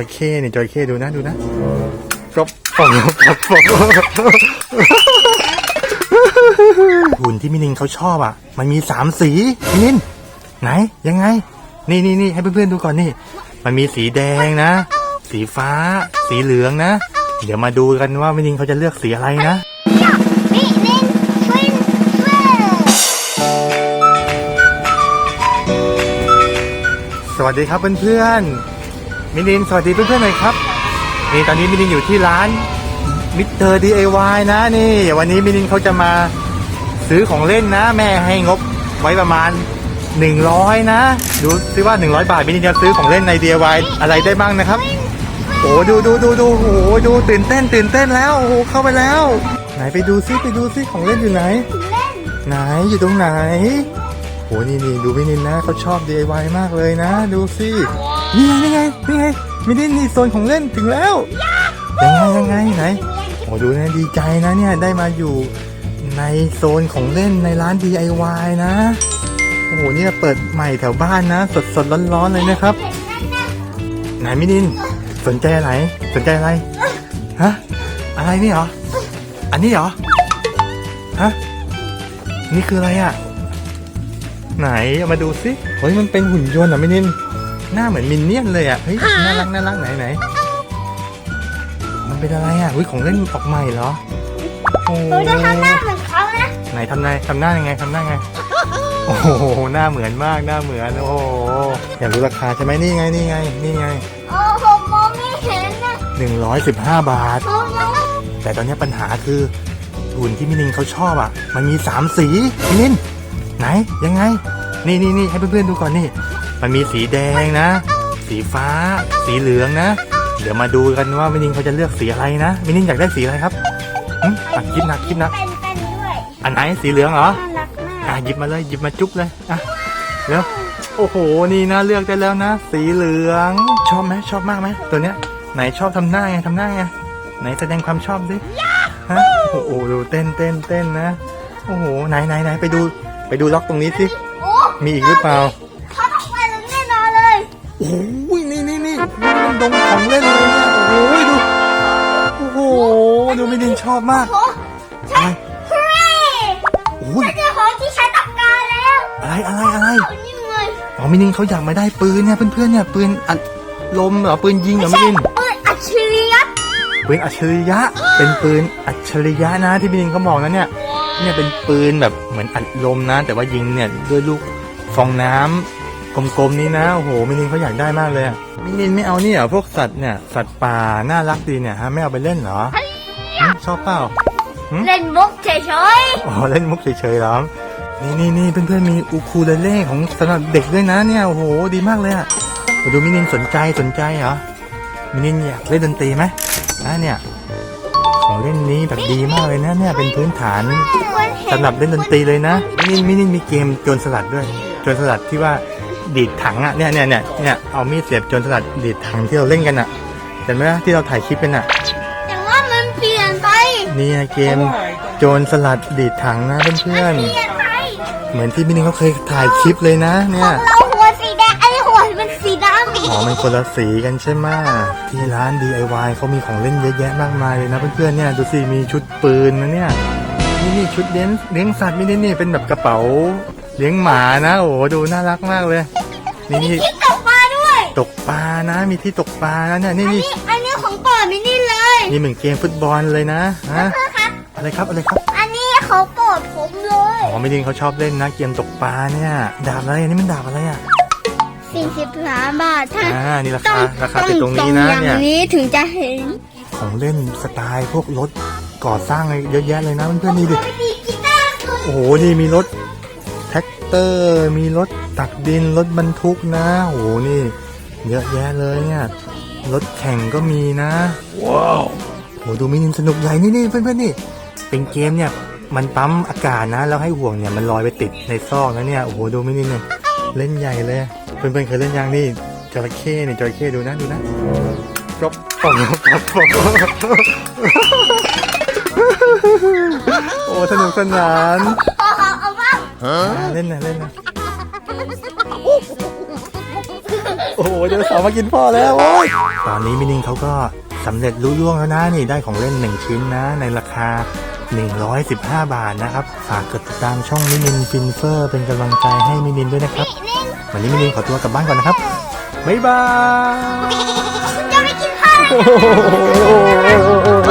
ระเข้นี่จระเข้ดูนะดูนะปรบปรบปรบปรบหุ่นที่มินินเขาชอบอะ มันมีสามสีมินิน ไหนยังไง นี่นี่นี่ให้เพื่อนๆดูก่อนนี่ มันมีสีแดงนะ สีฟ้า สีเหลืองนะ เดี๋ยวมาดูกันว่ามินินเขาจะเลือกสีอะไรนะนี่เล่นฟินเฟอร์สวัสดีครับเพื่อนๆ มินินสวัสดีเพื่อนๆหน่อยครับนี่ตอนนี้มินินอยู่ที่ร้านมิเตอร์ DIY นะนี่วันนี้มินินเขาจะมาซื้อของเล่นนะ แม่ให้งบไว้ประมาณ 100 นะ ดูซิว่า 100 บาทมินินจะซื้อของเล่นใน DIY อะไรได้บ้างนะครับ โอ้ดูดูดูดูโอ้โหดูตื่นเต้นตื่นเต้นแล้วโอ้เข้าไปแล้ว ไหนไปดูซิไปดูซิของเล่นอยู่ไหนเล่นไหนอยู่ตรงไหนโหนี่นี่ดูมินินนะเขาชอบ DIY มากเลยนะ ดูสิ นี่ไงนี่ไงนี่ไงมินินนี่โซนของเล่นถึงแล้วยังไงยังไงไหนโอ้ดูนะดีใจนะเนี่ยได้มาอยู่ในโซนของเล่นในร้าน DIY นะโอ้โหนี่เปิดใหม่แถวบ้านนะ สดสดร้อนร้อนๆเลยนะครับไหนมินินสนใจอะไรสนใจอะไรฮะอะไรนี่เหรออันนี้เหรอฮะนี่คืออะไรอะไหนเอามาดูสิเฮ้ยมันเป็นหุ่นยนต์เหรอมินิน หน้าเหมือนมินเนี่ยนเลยอะเฮ้ยน่ารักน่ารักไหนไหนมันเป็นอะไรอะเฮ้ยของเล่นออกใหม่เหรอโอ้เราจะทำหน้าเหมือนเขานะไหนทำไงทำหน้ายังไงทำหน้าไงโอ้โหหน้าเหมือนมากหน้าเหมือนโอ้โหอยากรู้ราคาใช่ไหมนี่ไงนี่ไงนี่ไงโอ้โหมองไม่เห็นนะหนึ่งร้อยสิบห้าบาทมองยังไม่แต่ตอนนี้ปัญหาคือหุ่นที่มินินเขาชอบอะ มันมีสามสีมินินไหนยังไง นี่นี่นี่ให้เพื่อนๆดูก่อนนี่ มันมีสีแดงนะ สีฟ้า สีเหลืองนะ เดี๋ยวมาดูกันว่ามินินเขาจะเลือกสีอะไรนะมินินอยากได้สีอะไรครับหึอะคิดหนักคิดหนักเป็นเป็นด้วยอันไหนสีเหลืองเหรอ น่ารักมากอะหยิบมาเลยหยิบมาจุ๊บเลยอะแล้วโอ้โหนี่นะเลือกได้แล้วนะ สีเหลืองชอบไหมชอบมากไหมตัวเนี้ยไหนชอบทำหน้าไงทำหน้าไงไหนแสดงความชอบสิฮะโอ้โหดูเต้นเต้นเต้นนะ โอ้โหไหนไหนไหนไปดูไปดูล็อกตรงนี้สิ โอ้มีอีกหรือเปล่า อ้โหนี่นี่นี่มันดงของเล่นเลยเนี่ยโอ้โหดูโอ้โหดูไม่ดินชอบมากโอ้อะไรเฮ้ยโอ้ยฉันเจอของที่ใช้ตักกาแล้วอะไรอะไรอะไรเอานี่เลยอ๋อมินินเขาอยากมาได้ปืนเนี่ยเพื่อนๆเนี่ยปืนอัดลมเหรอปืนยิงเหรอมิใช่นินปืนอัจฉริยะปืนอัจฉริยะ เป็นปืนอัจฉริยะนะที่มินินเขาบอกนะเนี่ยเนี่ยเป็นปืนแบบเหมือนอัดลมนะ แต่ว่ายิงเนี่ยด้วยลูกฟองน้ำ กลมๆนี้นะโอ้โหมินินเขาอยากได้มากเลยอะมินินไม่เอาเนี่ยเหรอพวกสัตว์เนี่ยสัตว์ป่าน่ารักดีเนี่ยฮะไม่เอาไปเล่นเหรอหึชอบเปล่าเล่นมุกเฉยอ๋อเล่นมุกเฉยๆเหรอนี่นี่นี่เพื่อนๆมีอูคูเลเล่ของสำหรับเด็กด้วยนะเนี่ยโอ้โหดีมากเลยอะดูมินินสนใจสนใจเหรอมินินอยากเล่นดนตรีไหมนะเนี่ยของเล่นนี้แบบดีมากเลยนะเนี่ยเป็นพื้นฐานๆคนเห็นสำหรับเล่นดนตรีเลยนะมินินมินินมีเกมโจรสลัดด้วยโจรสลัดที่ว่า ดีดถังอะเนี่ยเนี่ยเนี่ยเนี่ยเอามีดเสียบโจรสลัดดีดถังที่เราเล่นกันอะเห็นไหมที่เราถ่ายคลิปกันอะแต่ว่ามันเปลี่ยนไปนี่ไงเกมโจรสลัดดีดถังนะเพื่อนเปลี่ยนไปๆเหมือนที่มินินเขาเคยถ่ายคลิปเลยนะเนี่ยเราหัวสีแดงอันนี้หัวมันสีดำอ๋อมันคนละสีกันใช่ไหมที่ร้าน DIY เขามีของเล่นเยอะแยะมากมายเลยนะเพื่อนๆเนี่ยดูสิมีชุดปืนนะเนี่ยนี่นี่ชุดเลี้ยงเลี้ยงสัตว์มินินี่เป็นแบบกระเป๋าเลี้ยงหมานะโอ้โหดูน่ารักมากเลย นี่นี่ที่ตกปลาด้วยตกปลานะ มีที่ตกปลานะเนี่ยนี่อันนี่นี้อันนี้ของป่อมินี่เลยนี่เหมือนเกมฟุตบอลเลยนะฮะครับ อะไรครับอะไรครับอันนี้เขาโปรดผมเลย อ๋อมินินเขาชอบเล่นนะเกมตกปลาเนี่ยดาบอะไรอันนี้มันดาบอะไรอะสี่สิบสามบาทถ้าอ่านี่ราคาราคาติดตรงนี้นะอย่างเนี่ยนี้ถึงจะเห็นของเล่นสไตล์พวกรถก่อสร้างอะไรเยอะแยะเลยนะเพื่อนๆนี่ดิ ไปดีกีตาร์คือโอ้โหนี่มีรถแท็ก เตอร์ มีรถตักดินรถบรรทุกนะโอ้โหนี่ เยอะแยะเลยเนี่ยรถแข่งก็มีนะ ว้าวโหดูมินินสนุกใหญ่นี่นี่เพื่อนๆนี่เป็นเกมเนี่ยมันปั๊มอากาศนะ แล้วให้ห่วงเนี่ยมันลอยไปติดในซอกนะเนี่ยโอ้โหดูมินินเนี่ยเล่นใหญ่เลย เพื่อนๆเคยเล่นยังนี่จระเข้นี่จระเข้ดูนะดูนะปรบปรบปรบปรบโอ้สนุกสนานพอ เขาเอาว่าอ่าเล่นนะเล่นนะโอ้โหเดี๋ยวสาวมากินพ่อแล้วโอ้ยตอนนี้มินิงเขาก็สำเร็จรุ่ล่วงแล้วนะนี่ได้ของเล่นหนึ่งชิ้นนะ ในราคา 115 บาทนะครับ ฝากกดติดตามช่องมินินฟินเฟอร์ เป็นกำลังใจให้มินินด้วยนะครับ วันนี้มินินขอตัวกลับบ้านก่อนนะครับ บ๊ายบายจะไม่กินข้าวโอ้โห